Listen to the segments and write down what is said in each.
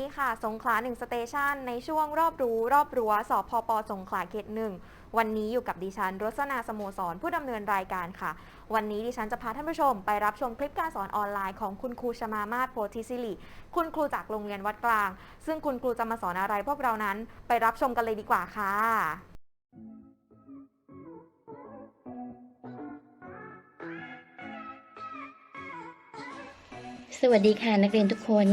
ดีค่ะ สงขลาหนึ่งสเตชันในช่วงรอบรู้ รอบรั้วสอบพปสงขลาเขตหนึ่งวันนี้อยู่กับดิฉันรสนาสโมสรผู้ดำเนินรายการค่ะ วันนี้ดิฉันจะพาท่านผู้ชม ไปรับชมคลิปการสอนออนไลน์ของคุณครูชมามาศโพธิศิริคุณครูจากโรงเรียนวัดกลาง ซึ่งคุณครูจะมาสอนอะไรพวกเรานั้น ไปรับชมกันเลยดีกว่าค่ะสวัสดีค่ะนักเรียนทุกคน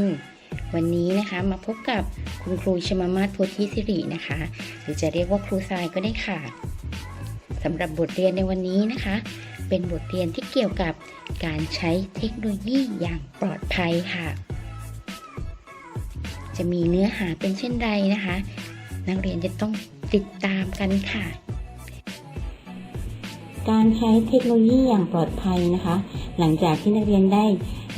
วันนี้นะคะมาพบกับคุณครูชมามาศโพธิสิรินะคะ หรือจะเรียกว่าครูทรายก็ได้ค่ะสำหรับบทเรียนในวันนี้นะคะ เป็นบทเรียนที่เกี่ยวกับการใช้เทคโนโลยีอย่างปลอดภัยค่ะ จะมีเนื้อหาเป็นเช่นใดนะคะ นักเรียนจะต้องติดตามกันค่ะ การใช้เทคโนโลยีอย่างปลอดภัยนะคะ หลังจากที่นักเรียนได้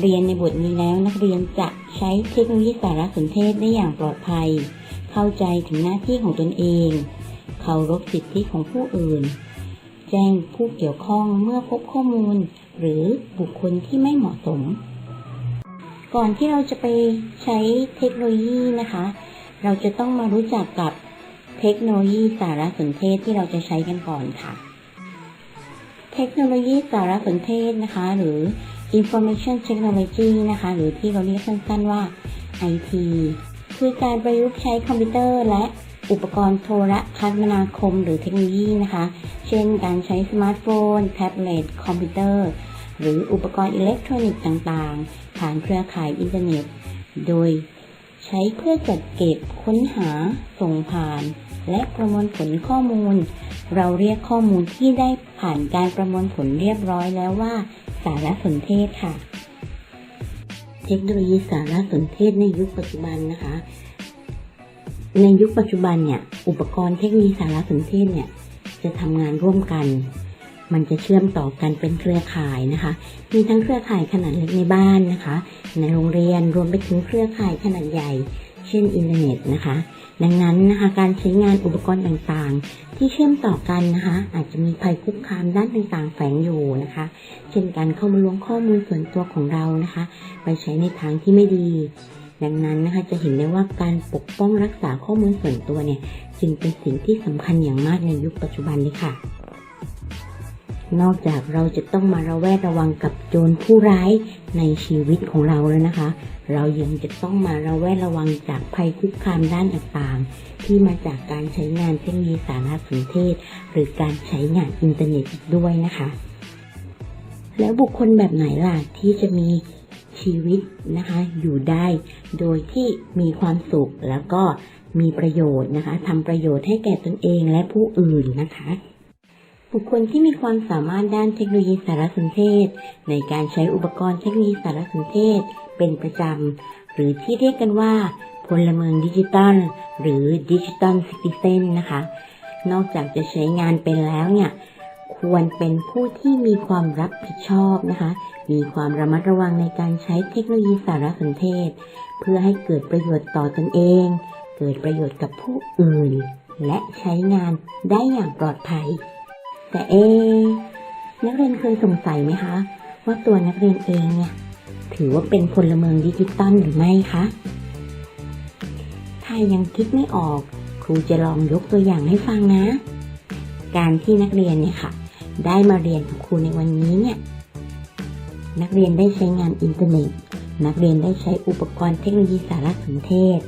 เรียนในบทนี้แล้วนักเรียนจะใช้เทคโนโลยีสารสนเทศได้อย่างปลอดภัย เข้าใจถึงหน้าที่ของตนเองเคารพสิทธิของผู้อื่น แจ้งผู้เกี่ยวข้องเมื่อพบข้อมูล หรือบุคคลที่ไม่เหมาะสม ก่อนที่เราจะไปใช้เทคโนโลยีนะคะ เราจะต้องมารู้จักกับเทคโนโลยีสารสนเทศที่เราจะใช้กันก่อนค่ะ เทคโนโลยีสารสนเทศนะคะ หรือ Information Technology นะคะ หรือที่เราเรียกสั้นๆว่า IT คือการประยุกต์ใช้คอมพิวเตอร์และอุปกรณ์โทรคมนาคมหรือเทคโนโลยีนะคะ เช่นการใช้สมาร์ทโฟน แท็บเล็ต คอมพิวเตอร์ หรืออุปกรณ์อิเล็กทรอนิกส์ต่างๆ ผ่านเครือข่ายอินเทอร์เน็ต โดยใช้เพื่อจัดเก็บค้นหา ส่งผ่าน และประมวลผลข้อมูล เราเรียกข้อมูลที่ได้ผ่านการประมวลผลเรียบร้อยแล้วว่า สารสนเทศค่ะ เทคโนโลยีสารสนเทศในยุคปัจจุบันนะคะ ในยุคปัจจุบันเนี่ย อุปกรณ์เทคโนโลยีสารสนเทศเนี่ย จะทำงานร่วมกัน มันจะเชื่อมต่อกันเป็นเครือข่ายนะคะ มีทั้งเครือข่ายขนาดเล็กในบ้านนะคะ ในโรงเรียนรวมไปถึงเครือข่ายขนาดใหญ่ เช่นอินเทอร์เน็ตนะคะ ดังนั้นนะคะการใช้งานอุปกรณ์ต่างๆ ที่เชื่อมต่อกันนะคะอาจจะมีภัยคุกคามด้านต่างๆ แฝงอยู่นะคะ เช่นการเข้ามาล้วงข้อมูลส่วนตัวของเรานะคะ ไปใช้ในทางที่ไม่ดี ดังนั้นนะคะจะเห็นได้ว่าการปกป้องรักษาข้อมูลส่วนตัวเนี่ยจึงเป็นสิ่งที่สำคัญอย่างมากในยุคปัจจุบันนี้ค่ะ นอกจากเราจะต้องมาระแวดระวังกับโจรผู้ร้ายในชีวิตของเราแล้วนะคะ เรายังจะต้องมาระแวดระวังจากภัยคุกคามด้านต่างๆ ที่มาจากการใช้งานเทคโนโลยีสารสนเทศ หรือการใช้งานอินเทอร์เน็ตอีกด้วยนะคะ แล้วบุคคลแบบไหนล่ะที่จะมีชีวิตนะคะอยู่ได้โดยที่มีความสุขแล้วก็มีประโยชน์นะคะทำประโยชน์ให้แก่ตนเองและผู้อื่นนะคะ บุคคลที่มีความสามารถด้านเทคโนโลยีสารสนเทศ ในการใช้อุปกรณ์เทคโนโลยีสารสนเทศ เป็นประจำ หรือที่เรียกกันว่า พลเมืองดิจิตอลหรือดิจิตอลซิติเซนนะคะ นอกจากจะใช้งานเป็นแล้วเนี่ยควรเป็นผู้ที่มีความรับผิดชอบนะคะ มีความระมัดระวังในการใช้เทคโนโลยีสารสนเทศ เพื่อให้เกิดประโยชน์ต่อตนเอง เกิดประโยชน์กับผู้อื่น และใช้งานได้อย่างปลอดภัย แต่เอ นักเรียนเคยสงสัยไหมคะ ว่าตัวนักเรียนเองเนี่ย ถือว่าเป็นพลเมืองดิจิตอลหรือไม่คะ ถ้ายังคิดไม่ออกครูจะลองยกตัวอย่างให้ฟังนะ การที่นักเรียนเนี่ยค่ะ ได้มาเรียนกับครูในวันนี้เนี่ย นักเรียนได้ใช้งานอินเทอร์เน็ต นักเรียนได้ใช้อุปกรณ์เทคโนโลยีสารสนเทศ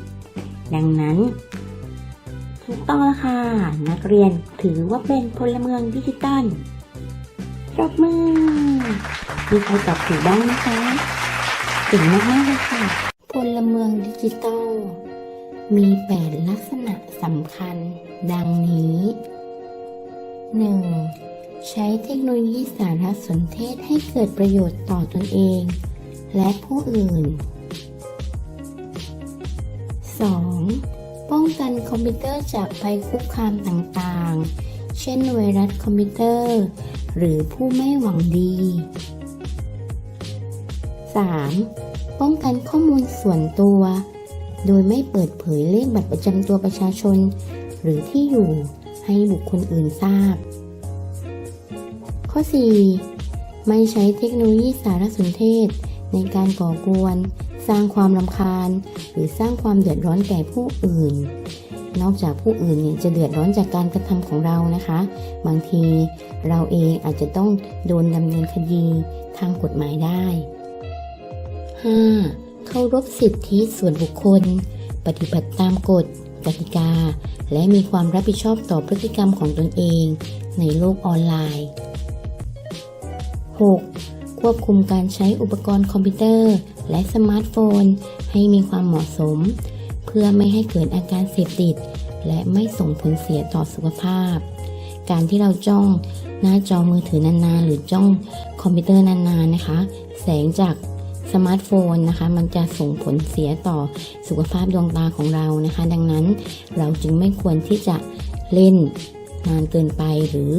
ดังนั้น ถูกต้องแล้วค่ะ นักเรียนถือว่าเป็นพลเมืองดิจิตอลปรบมือมีใครตอบถูกบ้างนะคะเก่งมากๆเลยค่ะ พลเมืองดิจิตอลมี8ลักษณะสำคัญ ดังนี้ 1. ใช้เทคโนโลยีสารสนเทศให้เกิดประโยชน์ต่อตนเอง และผู้อื่น 2. ป้องกันคอมพิวเตอร์จากภัยคุกคามต่างๆ เช่นไวรัสคอมพิวเตอร์ หรือผู้ไม่หวังดี 3. ป้องกันข้อมูลส่วนตัว โดยไม่เปิดเผยเลขบัตรประจำตัวประชาชน หรือที่อยู่ให้บุคคลอื่นทราบ ข้อ 4. ไม่ใช้เทคโนโลยีสารสนเทศในการก่อกวน สร้างความรำคาญ หรือสร้างความเดือดร้อนแก่ผู้อื่น นอกจากผู้อื่นเนี่ยจะเดือดร้อนจากการกระทำของเรานะคะ บางทีเราเองอาจจะต้องโดนดำเนินคดีทางกฎหมายได้ 5. เคารพสิทธิส่วนบุคคล ปฏิบัติตามกฎกติกา และมีความรับผิดชอบต่อพฤติกรรมของตนเอง ในโลกออนไลน์ 6. ควบคุมการใช้อุปกรณ์คอมพิวเตอร์ และสมาร์ทโฟน ให้มีความเหมาะสม เพื่อไม่ให้เกิดอาการเสพติด และไม่ส่งผลเสียต่อสุขภาพ การที่เราจ้องหน้าจอมือถือนานๆ หรือจ้องคอมพิวเตอร์นานๆนะคะ แสงจากสมาร์ทโฟนนะคะ มันจะส่งผลเสียต่อสุขภาพดวงตาของเรานะคะ ดังนั้นเราจึงไม่ควรที่จะเล่นนานเกินไปหรือ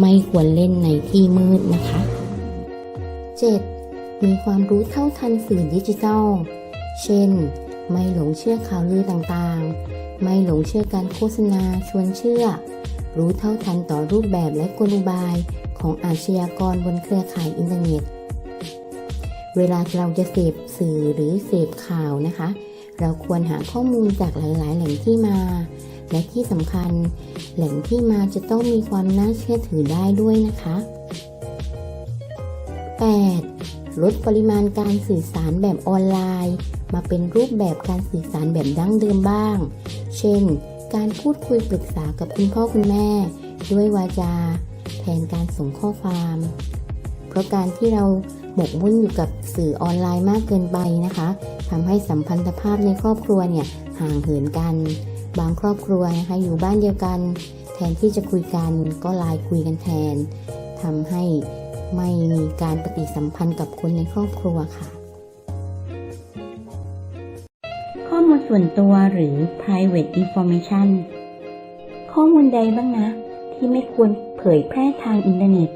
ไม่ควรเล่นในที่มืดนะคะ 7. มีความรู้เท่าทันสื่อดิจิทัล เช่น ไม่หลงเชื่อข่าวลือต่างๆ ไม่หลงเชื่อการโฆษณาชวนเชื่อ รู้เท่าทันต่อรูปแบบและกลอุบายของอาชญากรบนเครือข่ายอินเทอร์เน็ต เวลาเราจะเสพสื่อหรือเสพข่าวนะคะ เราควรหาข้อมูลจากหลาย ๆ แหล่งที่มา และที่สำคัญ แหล่งที่มาจะต้องมีความน่าเชื่อถือได้ด้วยนะคะ 8. ลดปริมาณการสื่อสารแบบออนไลน์ มาเป็นรูปแบบการสื่อสารแบบดั้งเดิมบ้าง เช่น การพูดคุยปรึกษากับคุณพ่อคุณแม่ ด้วยวาจา แทนการส่งข้อความ เพราะการที่เราหมกมุ่นอยู่กับสื่อออนไลน์มากเกินไปนะคะทำให้สัมพันธภาพในครอบครัวเนี่ยห่างเหินกัน บางครอบครัวนะคะอยู่บ้านเดียวกัน แทนที่จะคุยกันก็ไลน์คุยกันแทนทำให้ ไม่มีการปฏิสัมพันธ์กับคนในครอบครัวค่ะ ข้อมูลส่วนตัวหรือ private information ข้อมูลใดบ้างนะ ที่ไม่ควรเผยแพร่ทางอินเทอร์เน็ต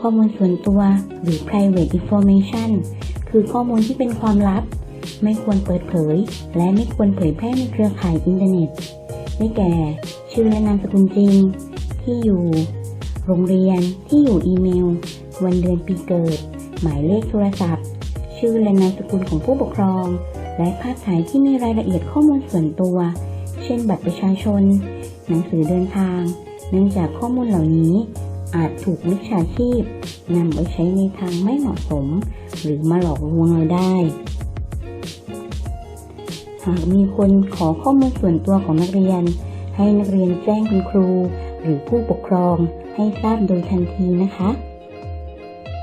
ข้อมูลส่วนตัวหรือ private information คือข้อมูลที่เป็นความลับ ไม่ควรเปิดเผย และไม่ควรเผยแพร่ในเครือข่ายอินเทอร์เน็ตได้แก่ ชื่อและนามสกุลจริง ที่อยู่ โรงเรียนที่อยู่อีเมล วันเดือนปีเกิด หมายเลขโทรศัพท์ ชื่อและนามสกุลของผู้ปกครอง และภาพถ่ายที่มีรายละเอียดข้อมูลส่วนตัว เช่นบัตรประชาชน หนังสือเดินทาง เนื่องจากข้อมูลเหล่านี้ อาจถูกมิจฉาชีพนำไปใช้ในทางไม่เหมาะสม หรือมาหลอกลวงเราได้หากมีคนขอข้อมูลส่วนตัวของนักเรียน ให้นักเรียนแจ้งคุณครู รือผู้ปกครองให้ทราบโดยทันทีนะคะ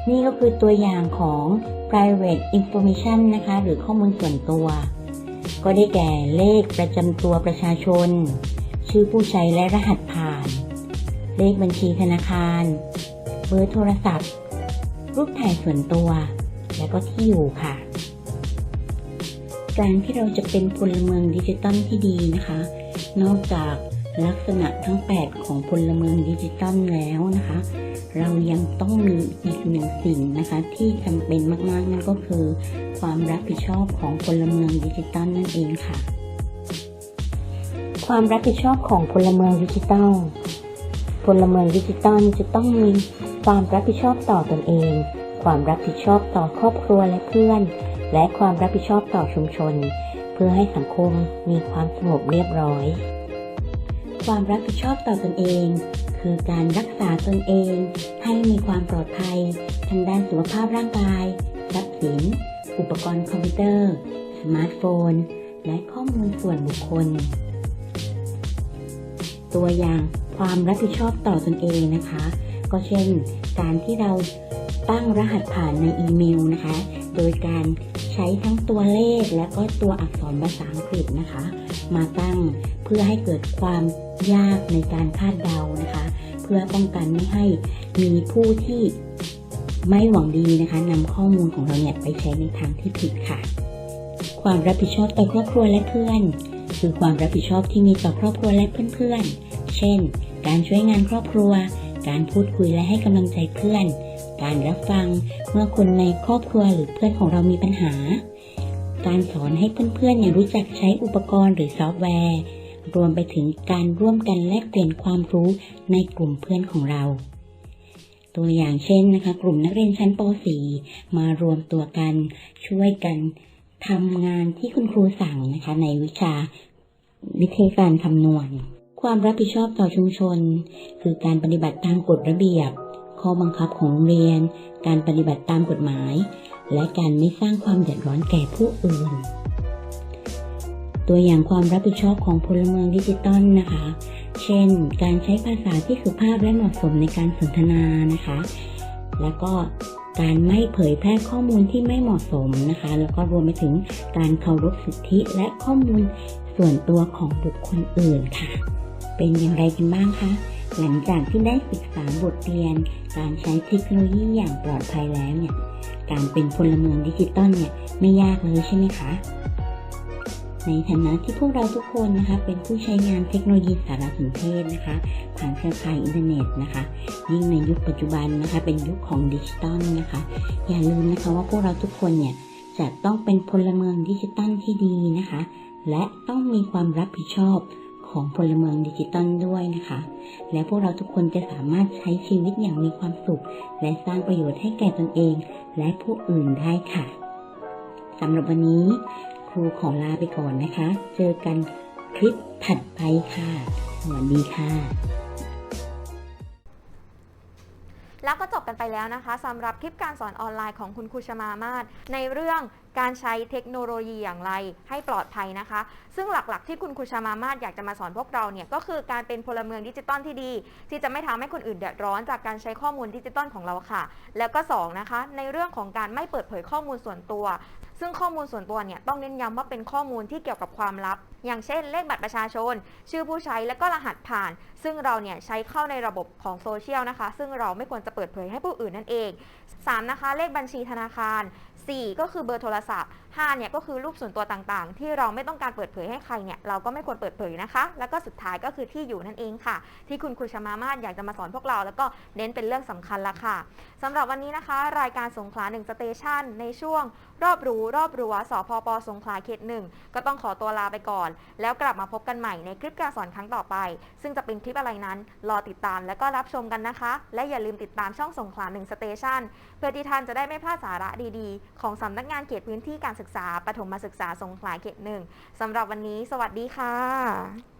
นี่ก็คือตัวอย่างของ private information นะคะ หรือข้อมูลส่วนตัว ก็ได้แก่เลขประจำตัวประชาชน ชื่อผู้ใช้และรหัสผ่าน เลขบัญชีธนาคาร เบอร์โทรศัพท์ รูปถ่ายส่วนตัว และก็ที่อยู่ค่ะ การที่เราจะเป็นพลเมืองดิจิตอลที่ดีนะคะ นอกจาก ลักษณะทั้ง 8 ของพลเมืองดิจิตอลแล้วนะคะ เรายังต้องมีอีกหนึ่งสิ่งนะคะ ที่จำเป็นมากๆนั่นก็คือ ความรับผิดชอบของพลเมืองดิจิตอลนั่นเองค่ะ ความรับผิดชอบของพลเมืองดิจิตอลพลเมืองดิจิตอลจะต้องมีความรับผิดชอบต่อตอนเอง ความรับผิดชอบต่อครอบครัวและเพื่อน และความรับผิดชอบต่อชุมชน เพื่อให้สังคมมีความสงบเรียบร้อย ความรับผิดชอบต่อตนเอง คือการรักษาตนเอง ให้มีความปลอดภัยทางด้านสุขภาพร่างกาย ทรัพย์สิน อุปกรณ์คอมพิวเตอร์ สมาร์ทโฟน และข้อมูลส่วนบุคคล ตัวอย่างความรับผิดชอบต่อตนเองนะคะ ก็เช่น การที่เราตั้งรหัสผ่านในอีเมลนะคะ โดยการใช้ทั้งตัวเลขและก็ตัวอักษรภาษาอังกฤษนะคะ มาตั้งเพื่อให้เกิดความ ยากในการคาดเดานะคะ เพื่อป้องกันไม่ให้มีผู้ที่ไม่หวังดีนะคะนำข้อมูลของเราเนี่ยไปใช้ในทางที่ผิดค่ะ ความรับผิดชอบต่อครอบครัวและเพื่อน คือความรับผิดชอบที่มีต่อครอบครัวและเพื่อนๆ เช่น การช่วยงานครอบครัว การพูดคุยและให้กำลังใจเพื่อน การรับฟังเมื่อคนในครอบครัวหรือเพื่อนของเรามีปัญหา การสอนให้เพื่อนๆเนี่ยรู้จักใช้อุปกรณ์หรือซอฟต์แวร์ รวมไปถึงการร่วมกันแลกเปลี่ยนความรู้ในกลุ่มเพื่อนของเรา ตัวอย่างเช่นนะคะ กลุ่มนักเรียนชั้นป .4 มารวมตัวกันช่วยกันทำงานที่คุณครูสั่งนะคะ ในวิชาวิทยาการคำนวณ ความรับผิดชอบต่อชุมชน คือการปฏิบัติตามกฎระเบียบ ข้อบังคับของโรงเรียน การปฏิบัติตามกฎหมาย และการไม่สร้างความเดือดร้อนแก่ผู้อื่น ตัวอย่างความรับผิดชอบของพลเมืองดิจิตอลนะคะ เช่น การใช้ภาษาที่สุภาพและเหมาะสมในการสนทนานะคะ แล้วก็การไม่เผยแพร่ข้อมูลที่ไม่เหมาะสมนะคะ แล้วก็รวมไปถึงการเคารพสิทธิและข้อมูลส่วนตัวของบุคคลอื่นค่ะ เป็นอย่างไรกันบ้างคะ หลังจากที่ได้ศึกษาบทเรียน การใช้เทคโนโลยีอย่างปลอดภัยแล้วเนี่ย การเป็นพลเมืองดิจิตอลเนี่ยไม่ยากเลยใช่ไหมคะ ในฐานะที่พวกเราทุกคนนะคะเป็นผู้ใช้งานเทคโนโลยีสารสนเทศนะคะผ่านเครือข่ายอินเทอร์เน็ตนะคะ ยิ่งในยุคปัจจุบันนะคะ เป็นยุคของดิจิตอลนะคะ อย่าลืมนะคะว่าพวกเราทุกคนเนี่ยจะต้องเป็นพลเมืองดิจิตอลที่ดีนะคะ และต้องมีความรับผิดชอบของพลเมืองดิจิตอลด้วยนะคะ และพวกเราทุกคนจะสามารถใช้ชีวิตอย่างมีความสุข และสร้างประโยชน์ให้แก่ตนเอง และผู้อื่นได้ค่ะสำหรับวันนี้ ครูขอลาไปก่อนนะคะ เจอกันคลิปถัดไปค่ะ สวัสดีค่ะ แล้วก็จบกันไปแล้วนะคะสำหรับคลิปการสอนออนไลน์ของคุณครูชมามาศในเรื่อง การใช้เทคโนโลยีอย่างไรให้ปลอดภัยนะคะ ซึ่งหลักๆ ที่คุณครูชมามาศอยากจะมาสอนพวกเราเนี่ยก็คือการเป็นพลเมืองดิจิตอลที่ดี ที่จะไม่ทำให้คนอื่นเดือดร้อนจากการใช้ข้อมูลดิจิตอลของเราค่ะ แล้วก็สองนะคะ ในเรื่องของการไม่เปิดเผยข้อมูลส่วนตัว ซึ่งข้อมูลส่วนตัวเนี่ยต้องเน้นย้ำว่าเป็นข้อมูลที่เกี่ยวกับความลับ อย่างเช่น เลขบัตรประชาชน ชื่อผู้ใช้และก็รหัสผ่าน ซึ่งเราเนี่ยใช้เข้าในระบบของโซเชียลนะคะ ซึ่งเราไม่ควรจะเปิดเผยให้ผู้อื่นนั่นเอง 3 นะคะ เลขบัญชีธนาคาร 4 ก็คือเบอร์โทรศัพท์ 5เนี่ยก็คือรูปส่วนตัวต่างๆ ที่เราไม่ต้องการเปิดเผยให้ใครเนี่ยเราก็ไม่ควรเปิดเผยนะคะ แล้วก็สุดท้ายก็คือที่อยู่นั่นเองค่ะ ที่คุณครูชมามาศอยากจะมาสอนพวกเรา แล้วก็เน้นเป็นเรื่องสำคัญละค่ะสำหรับวันนี้นะคะ รายการสงขลา1สเตชันในช่วง รอบรู้รอบรัวสพปสงขลาเขตหนึ่งก็ต้องขอตัวลาไปก่อน แล้วกลับมาพบกันใหม่ในคลิปการสอนครั้งต่อไป ซึ่งจะเป็นคลิปอะไรนั้นรอติดตามและก็รับชมกันนะคะ และอย่าลืมติดตามช่องสงขลา1สเตชันเพื่อที่ท่านจะได้ไม่พลาดสาระดีๆ ของสำนักงานเขตพื้นที่การศึกษาปฐมศึกษาสงขลาเขตหนึ่งสำหรับวันนี้ สวัสดีค่ะ